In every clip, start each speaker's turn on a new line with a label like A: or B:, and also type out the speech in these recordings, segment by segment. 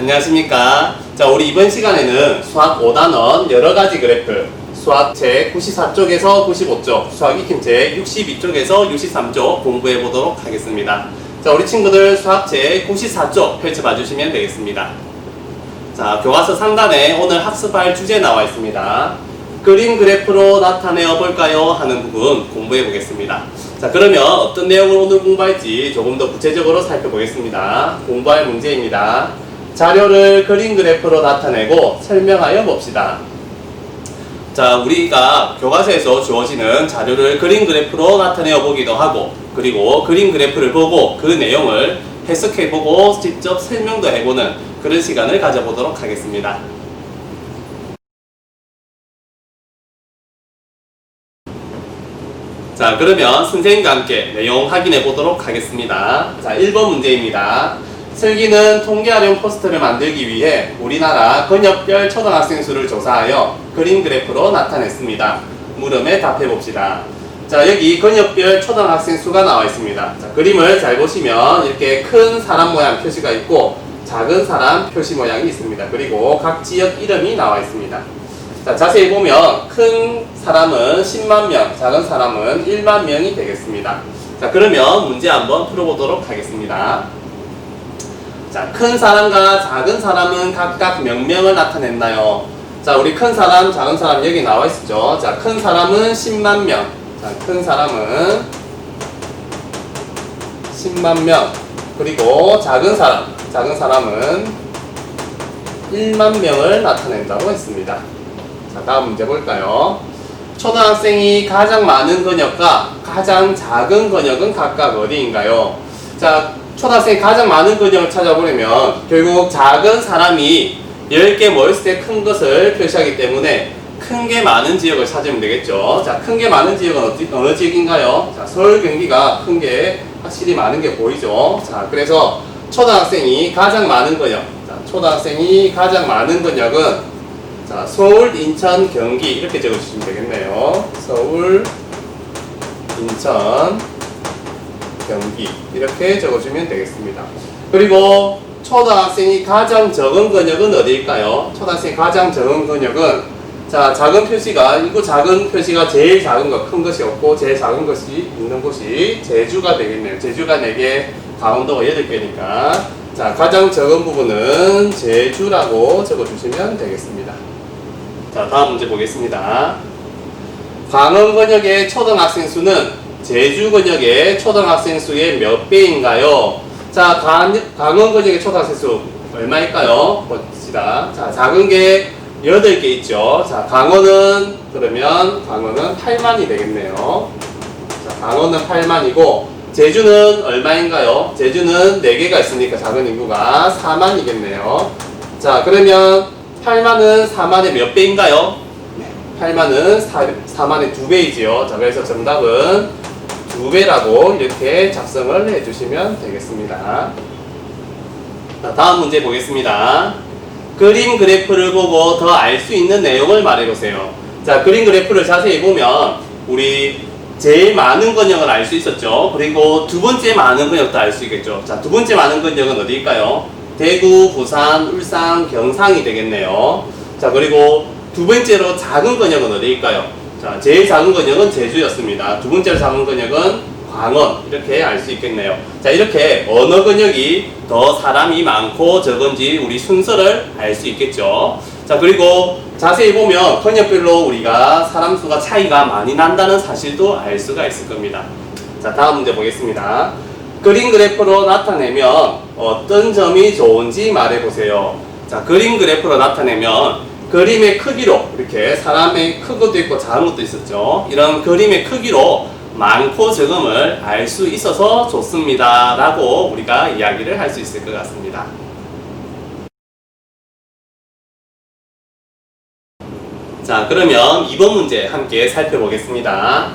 A: 안녕하십니까. 자, 우리 이번 시간에는 수학 5단원 여러 가지 그래프, 수학 제 94쪽에서 95쪽, 수학 익힘 제 62쪽에서 63쪽 공부해 보도록 하겠습니다. 자, 우리 친구들 수학 제 94쪽 펼쳐봐 주시면 되겠습니다. 자, 교과서 상단에 오늘 학습할 주제 나와 있습니다. 그림 그래프로 나타내어 볼까요? 하는 부분 공부해 보겠습니다. 자, 그러면 어떤 내용을 오늘 공부할지 조금 더 구체적으로 살펴보겠습니다. 공부할 문제입니다. 자료를 그림 그래프로 나타내고 설명하여 봅시다. 자, 우리가 교과서에서 주어지는 자료를 그림 그래프로 나타내어 보기도 하고, 그리고 그림 그래프를 보고 그 내용을 해석해 보고 직접 설명도 해보는 그런 시간을 가져보도록 하겠습니다. 자, 그러면 선생님과 함께 내용 확인해 보도록 하겠습니다. 자, 1번 문제입니다. 슬기는 통계활용 포스터를 만들기 위해 우리나라 권역별 초등학생 수를 조사하여 그림 그래프로 나타냈습니다. 물음에 답해 봅시다. 자, 여기 권역별 초등학생 수가 나와 있습니다. 자, 그림을 잘 보시면 이렇게 큰 사람 모양 표시가 있고 작은 사람 표시 모양이 있습니다. 그리고 각 지역 이름이 나와 있습니다. 자, 자세히 보면 큰 사람은 10만 명, 작은 사람은 1만 명이 되겠습니다. 자, 그러면 문제 한번 풀어보도록 하겠습니다. 자, 큰 사람과 작은 사람은 각각 몇 명을 나타냈나요? 자, 우리 큰 사람, 작은 사람 여기 나와 있었죠. 자, 큰 사람은 10만 명. 자, 큰 사람은 10만 명. 그리고 작은 사람, 작은 사람은 1만 명을 나타낸다고 했습니다. 자, 다음 문제 볼까요? 초등학생이 가장 많은 근역과 가장 작은 근역은 각각 어디인가요? 자, 초등학생이 가장 많은 근역을 찾아보려면 결국 작은 사람이 10개 모였을 때 큰 것을 표시하기 때문에 큰 게 많은 지역을 찾으면 되겠죠. 자, 큰 게 많은 지역은 어디, 어느 지역인가요? 자, 서울, 경기가 큰 게 확실히 많은 게 보이죠. 자, 그래서 초등학생이 가장 많은 근역. 자, 초등학생이 가장 많은 근역은 자, 서울, 인천, 경기 이렇게 적어주시면 되겠네요. 서울, 인천, 경기 이렇게 적어주면 되겠습니다. 그리고 초등학생이 가장 적은 근역은 어디일까요? 초등학생이 가장 적은 근역은 자 작은 표시가 이거 작은 표시가 제일 작은 거큰 것이 없고 제일 작은 것이 있는 곳이 제주가 되겠네요. 제주가 4개, 강원도가 8개니까 자 가장 적은 부분은 제주라고 적어주시면 되겠습니다. 자, 다음 문제 보겠습니다. 광원 권역의 초등학생 수는 제주 권역의 초등학생 수의 몇 배인가요? 자, 강, 강원 권역의 초등학생 수 얼마일까요? 봅시다. 자, 작은 게 8개 있죠. 자, 강원은, 그러면 강원은 8만이 되겠네요. 자, 강원은 8만이고, 제주는 얼마인가요? 제주는 4개가 있으니까 작은 인구가 4만이겠네요. 자, 그러면 8만은 4만의 몇 배인가요? 8만은 4, 4만의 2배이지요. 자, 그래서 정답은 2배라고 이렇게 작성을 해주시면 되겠습니다. 자, 다음 문제 보겠습니다. 그림 그래프를 보고 더 알 수 있는 내용을 말해보세요. 자, 그림 그래프를 자세히 보면 우리 제일 많은 근역을 알 수 있었죠. 그리고 두 번째 많은 근역도 알 수 있겠죠. 자, 두 번째 많은 근역은 어디일까요? 대구, 부산, 울산, 경상이 되겠네요. 자, 그리고 두 번째로 작은 근역은 어디일까요? 자, 제일 작은 근역은 제주였습니다. 두 번째로 작은 근역은 광원. 이렇게 알 수 있겠네요. 자, 이렇게 어느 근역이 더 사람이 많고 적은지 우리 순서를 알 수 있겠죠. 자, 그리고 자세히 보면 근역별로 우리가 사람 수가 차이가 많이 난다는 사실도 알 수가 있을 겁니다. 자, 다음 문제 보겠습니다. 그림 그래프로 나타내면 어떤 점이 좋은지 말해보세요. 자, 그림 그래프로 나타내면 그림의 크기로 이렇게 사람의 큰 것도 있고 작은 것도 있었죠. 이런 그림의 크기로 많고 적음을 알 수 있어서 좋습니다. 라고 우리가 이야기를 할 수 있을 것 같습니다. 자, 그러면 이번 문제 함께 살펴보겠습니다.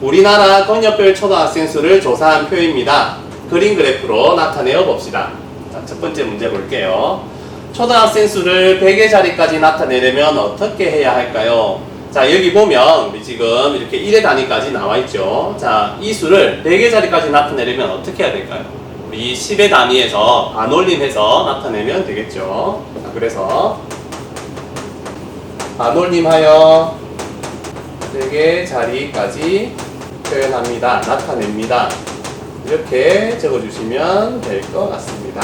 A: 우리나라 권역별 초등학생 수를 조사한 표입니다. 그림 그래프로 나타내어 봅시다. 자, 첫 번째 문제 볼게요. 초등학생 수를 100의 자리까지 나타내려면 어떻게 해야 할까요? 자, 여기 보면 지금 이렇게 1의 단위까지 나와 있죠. 자, 이 수를 100의 자리까지 나타내려면 어떻게 해야 될까요? 우리 10의 단위에서 반올림해서 나타내면 되겠죠. 자, 그래서 반올림하여 3개 자리까지 표현합니다. 나타냅니다. 이렇게 적어주시면 될 것 같습니다.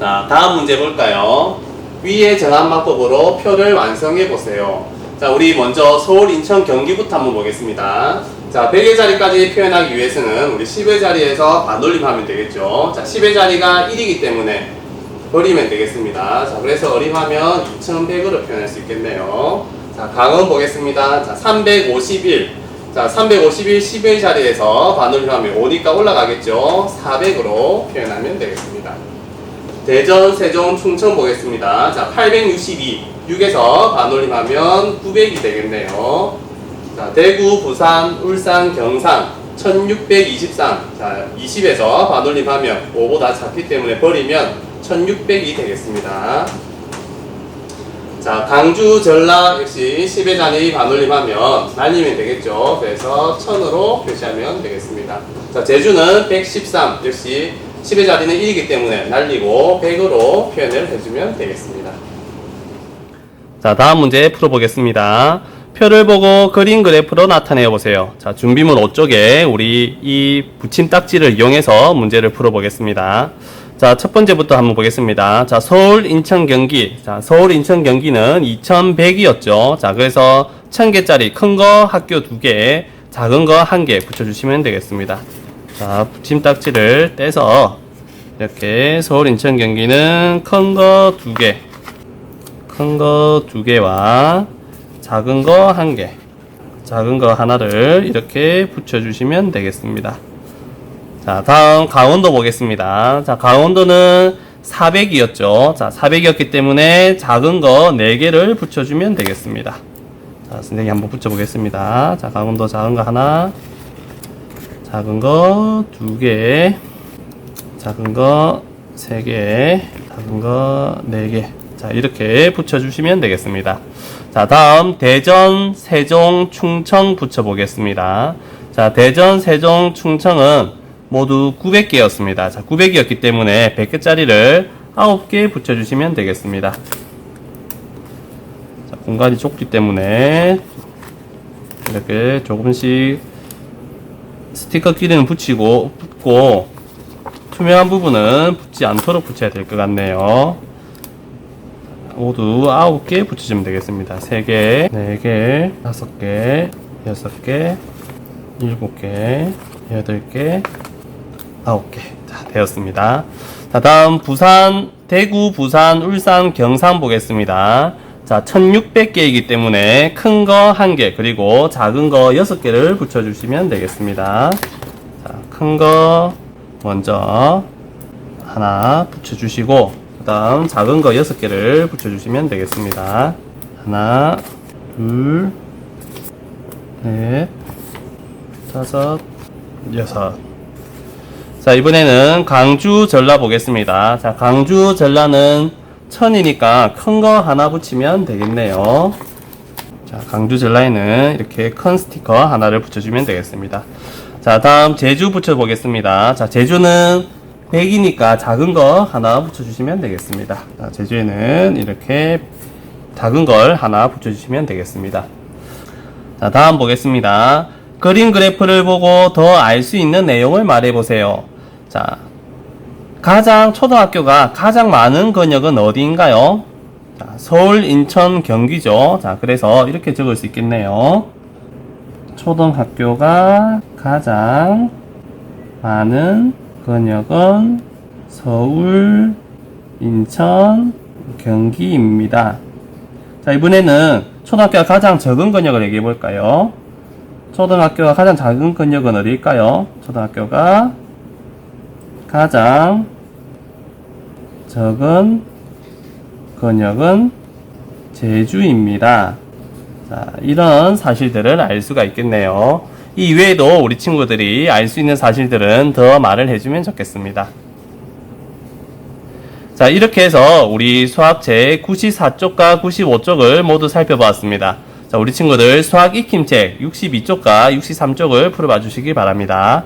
A: 자, 다음 문제 볼까요? 위의 전환마법으로 표를 완성해 보세요. 자, 우리 먼저 서울, 인천, 경기부터 한번 보겠습니다. 자, 100의 자리까지 표현하기 위해서는 우리 10의 자리에서 반올림하면 되겠죠. 자, 10의 자리가 1이기 때문에 버리면 되겠습니다. 자, 그래서 어림하면 2100으로 표현할 수 있겠네요. 자, 강은 보겠습니다. 자, 351. 자, 351, 10의 자리에서 반올림하면 5니까 올라가겠죠. 400으로 표현하면 되겠습니다. 대전, 세종, 충청 보겠습니다. 자, 862. 6에서 반올림하면 900이 되겠네요. 자, 대구, 부산, 울산, 경산 1623. 자, 20에서 반올림하면 5보다 작기 때문에 버리면 1600이 되겠습니다. 자, 강주, 전라 역시 10의 잔이 반올림하면 날리면 되겠죠. 그래서 1000으로 표시하면 되겠습니다. 자, 제주는 113. 역시 10의 자리는 1이기 때문에 날리고 100으로 표현을 해주면 되겠습니다. 자, 다음 문제 풀어보겠습니다. 표를 보고 그림 그래프로 나타내 보세요. 자, 준비물 5쪽에 우리 이 붙임 딱지를 이용해서 문제를 풀어보겠습니다. 자, 첫 번째부터 한번 보겠습니다. 자, 서울, 인천, 경기. 자, 서울, 인천, 경기는 2100이었죠. 자, 그래서 1000개짜리 큰 거 학교 2개, 작은 거 1개 붙여주시면 되겠습니다. 자, 붙임 딱지를 떼서 이렇게 서울, 인천, 경기는 큰거 2개, 큰 거 두 개와 작은 거 한 개, 작은 거 하나를 이렇게 붙여주시면 되겠습니다. 자, 다음 강원도 보겠습니다. 자, 강원도는 400이었죠. 자, 400이었기 때문에 작은 거 4개를 붙여주면 되겠습니다. 자, 선생님 한번 붙여보겠습니다. 자, 강원도 작은 거 하나, 작은 거 2개, 작은 거 3개, 작은 거 4개. 자, 이렇게 붙여주시면 되겠습니다. 자, 다음 대전, 세종, 충청 붙여보겠습니다. 자, 대전, 세종, 충청은 모두 900개였습니다. 자, 900이었기 때문에 100개짜리를 9개 붙여주시면 되겠습니다. 자, 공간이 좁기 때문에 이렇게 조금씩 스티커 끼는 붙이고, 붙고, 투명한 부분은 붙지 않도록 붙여야 될 것 같네요. 모두 9개 붙여주면 되겠습니다. 3개, 4개, 5개, 6개, 7개, 8개, 9개. 자, 되었습니다. 자, 다음 부산, 대구, 부산, 울산, 경산 보겠습니다. 자, 1600개이기 때문에 큰 거 1개, 그리고 작은 거 6개를 붙여주시면 되겠습니다. 자, 큰 거 먼저 하나 붙여주시고, 그 다음 작은 거 6개를 붙여주시면 되겠습니다. 하나, 둘, 넷, 다섯, 여섯. 자, 이번에는 강주 전라 보겠습니다. 자, 강주 전라는 천이니까 큰 거 하나 붙이면 되겠네요. 자, 강주 전라에는 이렇게 큰 스티커 하나를 붙여주면 되겠습니다. 자, 다음 제주 붙여보겠습니다. 자, 제주는 100이니까 작은 거 하나 붙여주시면 되겠습니다. 자, 제주에는 이렇게 작은 걸 하나 붙여주시면 되겠습니다. 자, 다음 보겠습니다. 그림 그래프를 보고 더 알 수 있는 내용을 말해보세요. 자, 가장 초등학교가 가장 많은 근역은 어디인가요? 자, 서울, 인천, 경기죠. 자, 그래서 이렇게 적을 수 있겠네요. 초등학교가 가장 많은 근역은 서울, 인천, 경기입니다. 자, 이번에는 초등학교가 가장 적은 근역을 얘기해 볼까요? 초등학교가 가장 작은 근역은 어디일까요? 초등학교가 가장 적은 근역은 제주입니다. 자, 이런 사실들을 알 수가 있겠네요. 이 외에도 우리 친구들이 알 수 있는 사실들은 더 말을 해주면 좋겠습니다. 자, 이렇게 해서 우리 수학 제 94쪽과 95쪽을 모두 살펴보았습니다. 자, 우리 친구들 수학 익힘책 62쪽과 63쪽을 풀어봐 주시기 바랍니다.